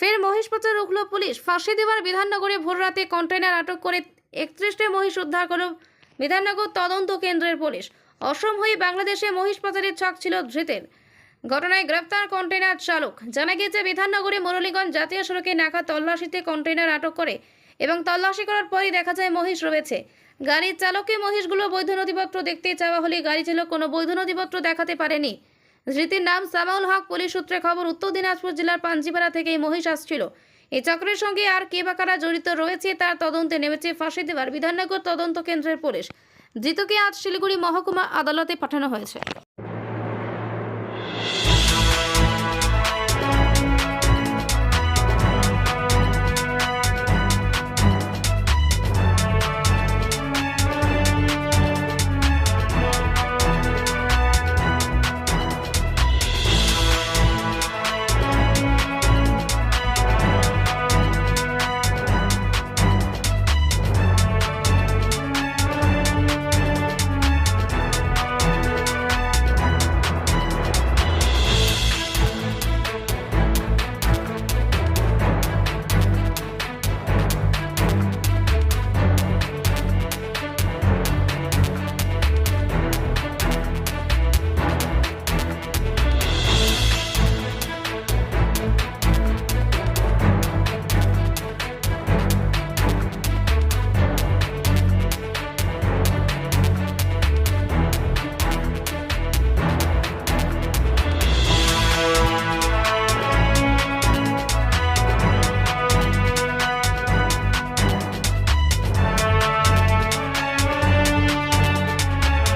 ফের মহিষ পাচার রুখল পুলিশ। ফাঁসি দেওয়ার বিধাননগরে ভোররাতে কন্টেনার আটক করে একত্রিশটি মহিষ উদ্ধার করল বিধাননগর তদন্ত কেন্দ্রের পুলিশ। অসম হয়ে বাংলাদেশে মহিষ পাচারের ছক ছিল ধৃতের। ঘটনায় গ্রেপ্তার কন্টেনার চালক। জানা গিয়েছে, বিধাননগরে মুরলীগঞ্জ জাতীয় সড়কে নাকা তল্লাশিতে কন্টেনার আটক করে এবং তল্লাশি করার পরই দেখা যায় মহিষ রয়েছে। গাড়ির চালককে মহিষগুলো বৈধ নথিপত্র দেখতে চাওয়া হলে গাড়ি চালক কোনো বৈধ নথিপত্র দেখাতে পারেনি। ধৃতির নাম সামাউল হক পুলিশ সূত্রে খবর, উত্তর দিনাজপুর জেলার পাঞ্জিপাড়া থেকে এই মহিষ আসছিল। এই চক্রের সঙ্গে আর কে বা কারা জড়িত রয়েছে তার তদন্তে নেমেছে ফাঁসি দেওয়ার বিধাননগর তদন্ত কেন্দ্রের পুলিশ। ধৃতকে আজ শিলিগুড়ি মহকুমা আদালতে পাঠানো হয়েছে।